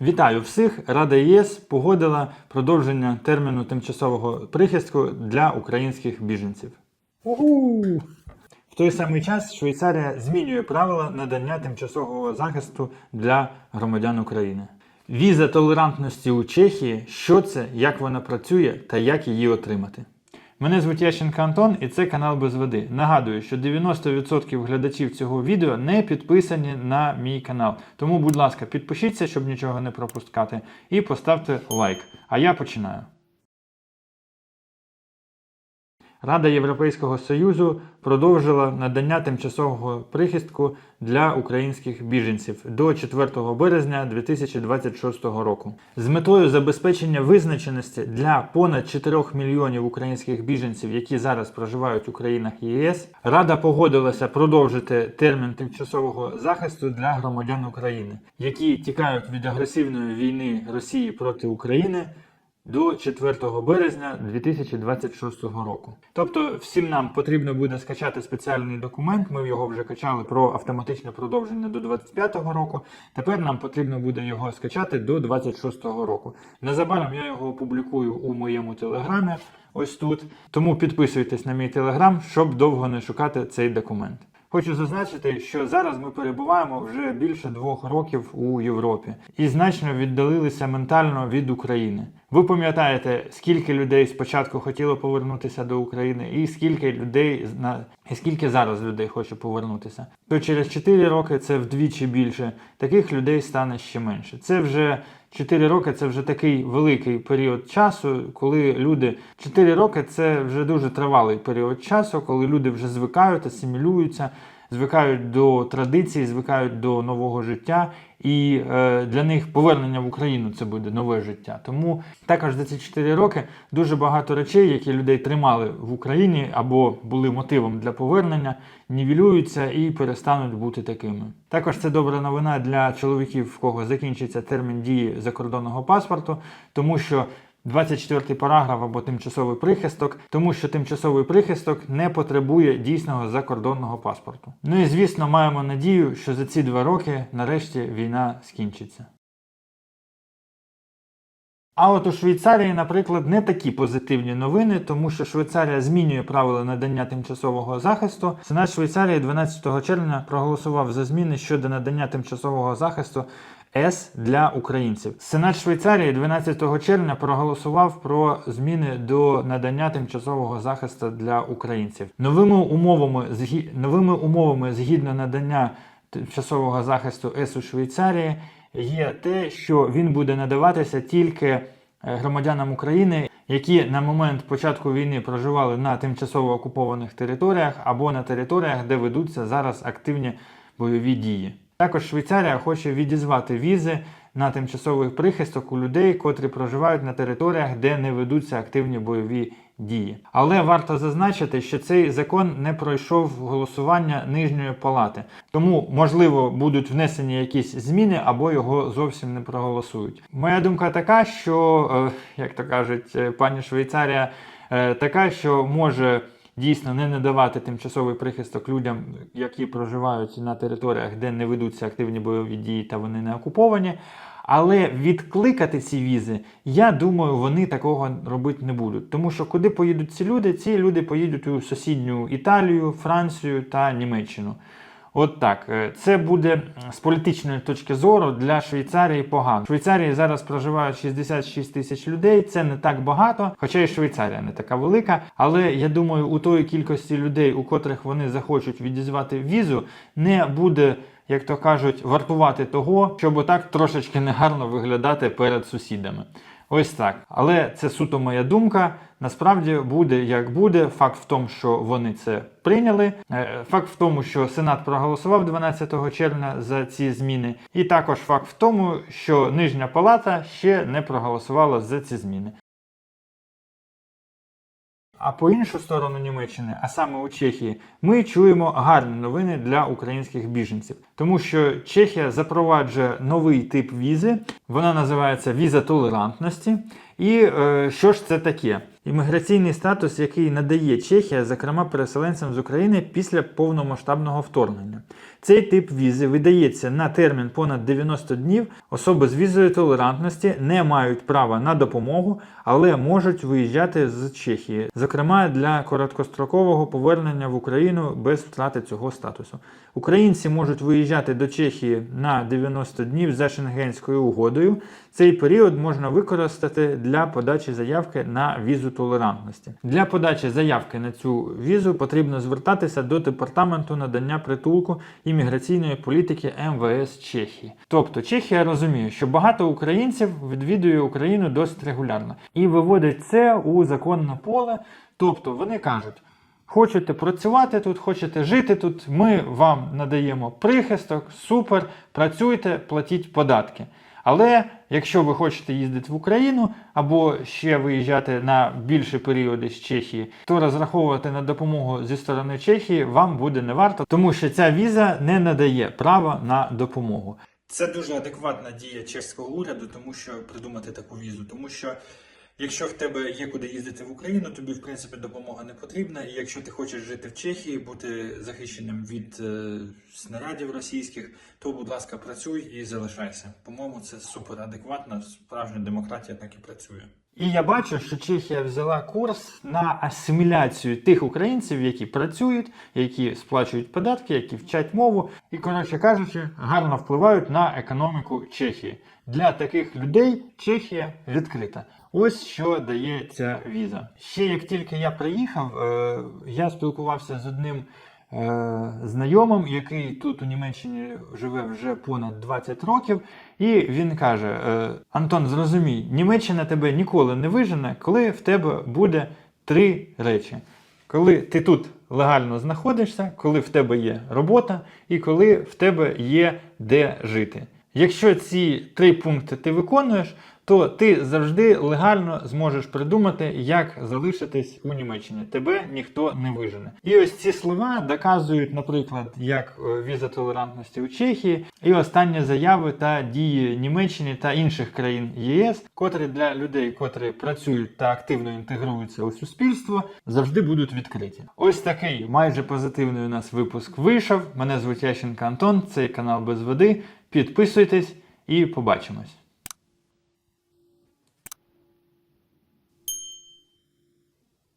Вітаю всіх! Рада ЄС погодила продовження терміну тимчасового прихистку для українських біженців. Угу! В той самий час Швейцарія змінює правила надання тимчасового захисту для громадян України. Віза толерантності у Чехії, що це, як вона працює та як її отримати. Мене звуть Ященко Антон і це канал без води. Нагадую, що 90% глядачів цього відео не підписані на мій канал. Тому, будь ласка, підпишіться, щоб нічого не пропускати, і поставте лайк. А я починаю. Рада Європейського Союзу продовжила надання тимчасового прихистку для українських біженців до 4 березня 2026 року. З метою забезпечення визначеності для понад 4 мільйонів українських біженців, які зараз проживають у країнах ЄС, Рада погодилася продовжити термін тимчасового захисту для громадян України, які тікають від агресивної війни Росії проти України до 4 березня 2026 року. Тобто всім нам потрібно буде скачати спеціальний документ. Ми його вже качали про автоматичне продовження до 25 року. Тепер нам потрібно буде його скачати до 26 року. Незабаром я його опублікую у моєму телеграмі. Ось тут. Тому підписуйтесь на мій телеграм, щоб довго не шукати цей документ. Хочу зазначити, що зараз ми перебуваємо вже більше двох років у Європі і значно віддалилися ментально від України. Ви пам'ятаєте, скільки людей спочатку хотіло повернутися до України, і скільки людей і скільки зараз людей хоче повернутися. То через 4 роки це вдвічі більше. Таких людей стане ще менше. Це вже 4 роки це вже такий великий період часу, коли люди 4 роки це вже дуже тривалий період часу, коли люди вже звикають, асимілюються, звикають до традицій, звикають до нового життя, і е, для них повернення в Україну це буде нове життя. Тому також за ці 4 роки дуже багато речей, які людей тримали в Україні або були мотивом для повернення, нівелюються і перестануть бути такими. Також це добра новина для чоловіків, в кого закінчиться термін дії закордонного паспорту, тому що 24 параграф або тимчасовий прихисток, тому що тимчасовий прихисток не потребує дійсного закордонного паспорту. Ну і звісно, маємо надію, що за ці два роки нарешті війна скінчиться. А от у Швейцарії, наприклад, не такі позитивні новини, тому що Швейцарія змінює правила надання тимчасового захисту. Сенат Швейцарії 12 червня проголосував за зміни щодо надання тимчасового захисту С для українців. Сенат Швейцарії 12 червня проголосував про зміни до надання тимчасового захисту для українців. Новими умовами згі... новими умовами згідно надання тимчасового захисту С у Швейцарії є те, що він буде надаватися тільки е, громадянам України, які на момент початку війни проживали на тимчасово окупованих територіях або на територіях, де ведуться зараз активні бойові дії. Також Швейцарія хоче відізвати візи на тимчасовий прихисток у людей, котрі проживають на територіях, де не ведуться активні бойові дії. Але варто зазначити, що цей закон не пройшов голосування нижньої палати, тому можливо будуть внесені якісь зміни або його зовсім не проголосують. Моя думка така, що е, як то кажуть, е, пані Швейцарія, е, така, що може. Дійсно, не надавати тимчасовий прихисток людям, які проживають на територіях, де не ведуться активні бойові дії та вони не окуповані. Але відкликати ці візи, я думаю, вони такого робити не будуть. Тому що куди поїдуть ці люди? Ці люди поїдуть у сусідню Італію, Францію та Німеччину. От так, Е, це буде з політичної точки зору для Швейцарії погано. В Швейцарії зараз проживають 66 тисяч людей. Це не так багато, хоча і Швейцарія не така велика. Але я думаю, у тої кількості людей, у котрих вони захочуть відізвати візу, не буде. Як то кажуть, вартувати того, щоб отак трошечки негарно виглядати перед сусідами. Ось так. Але це суто моя думка. Насправді буде як буде. Факт в тому, що вони це прийняли. Е, Факт в тому, що Сенат проголосував 12 червня за ці зміни. І також факт в тому, що Нижня Палата ще не проголосувала за ці зміни. А по іншу сторону Німеччини, а саме у Чехії, ми чуємо гарні новини для українських біженців, тому що Чехія запроваджує новий тип візи, Вона називається віза толерантності. І е, що ж це таке? Імміграційний статус, який надає Чехія, зокрема переселенцям з України після повномасштабного вторгнення. Цей тип візи видається на термін понад 90 днів. Особи з візою толерантності не мають права на допомогу, але можуть виїжджати з Чехії, зокрема для короткострокового повернення в Україну без втрати цього статусу. Українці можуть виїжджати до Чехії на 90 днів за Шенгенською угодою. Цей період можна використати для подачі заявки на візу толерантності. Для подачі заявки на цю візу потрібно звертатися до департаменту надання притулку імміграційної політики МВС Чехії. Тобто Чехія розуміє, що багато українців відвідує Україну досить регулярно і виводить це у законне поле. Тобто вони кажуть. Хочете працювати тут, хочете жити тут, ми вам надаємо прихисток, супер, працюйте, платіть податки. Але якщо ви хочете їздити в Україну або ще виїжджати на більші періоди з Чехії, то розраховувати на допомогу зі сторони Чехії вам буде не варто, тому що ця віза не надає права на допомогу. Це дуже адекватна дія чеського уряду, тому що придумати таку візу, тому що. Якщо в тебе є куди їздити в Україну, тобі в принципі допомога не потрібна. І якщо ти хочеш жити в Чехії, бути захищеним від е, снарядів російських, то будь ласка, працюй і залишайся. По-моєму, це супер адекватна, справжня демократія так і працює. І я бачу, що Чехія взяла курс на асиміляцію тих українців, які працюють, які сплачують податки, які вчать мову, і, коротше кажучи, гарно впливають на економіку Чехії. Для таких людей Чехія відкрита. Ось що дає ця віза. Ще як тільки я приїхав, е, я спілкувався з одним знайомим, який тут у Німеччині живе вже понад 20 років, і він каже: е, Антон, зрозумій, Німеччина тебе ніколи не вижене, коли в тебе буде три речі. Коли ти тут легально знаходишся, коли в тебе є робота, і коли в тебе є де жити. Якщо ці три пункти ти виконуєш, то ти завжди легально зможеш придумати, як залишитись у Німеччині. Тебе ніхто не вижене. І ось ці слова доказують, наприклад, як е, віза толерантності у Чехії, і останні заяви та дії Німеччини та інших країн ЄС, котрі для людей, котрі працюють та активно інтегруються у суспільство, завжди будуть відкриті. Ось такий майже позитивний у нас випуск вийшов. Мене звуть Ященко Антон, цей канал без води. Підписуйтесь і побачимось.